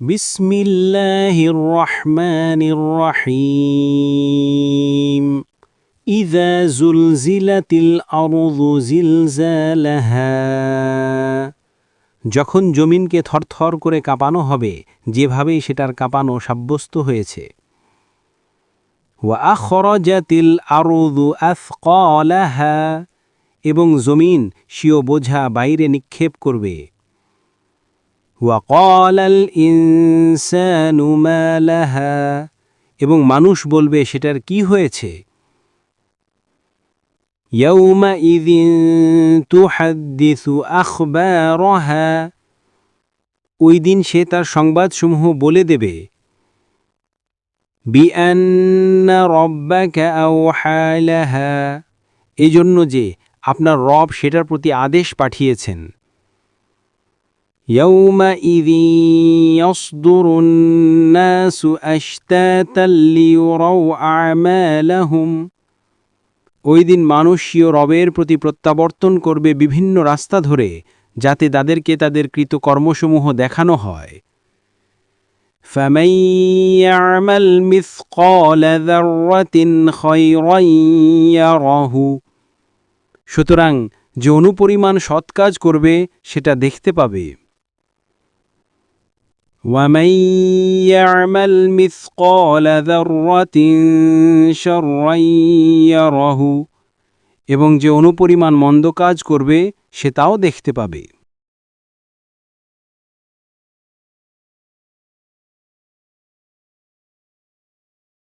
بسم الله الرحمن الرحيم إذا زلزلت الأرض زلزالها যখন জমিনকে থরথর করে কাঁপানো হবে যেভাবেই সেটার কাঁপানো সাব্যস্ত হয়েছে ওয়াখরজাতিল আরদু আথকালাহা এবং জমিন স্বীয় বোঝা বাইরে নিক্ষেপ করবে ওয়াকল আল ইনসানুমালাহা এবং মানুষ বলবে, সেটার কি হয়েছে? ইদিন ওই দিন সে তার সংবাদসমূহ বলে দেবে। বিআন্না রব্বাকা এজন্য যে আপনার রব সেটার প্রতি আদেশ পাঠিয়েছেন। يومئذ يصدر الناس أشتاتا ليروا أعمالهم ওই দিন মানুষ স্বীয় রবের প্রতি প্রত্যাবর্তন করবে বিভিন্ন রাস্তা ধরে যাতে তাদেরকে তাদের কৃত কর্মসমূহ দেখানো হয় فَمَن يَعْمَلْ مِثْقَالَ ذَرَّةٍ خَيْرًا يَرَهُ সুতরাং যে অনুপরিমাণ সৎ কাজ করবে সেটা দেখতে পাবে وَمَن يَعْمَلْ مِثْقَالَ ذَرَّةٍ شَرًّا يَرَهُ এবং যে অনুপরিমাণ মন্দ কাজ করবে সে তাও দেখতে পাবে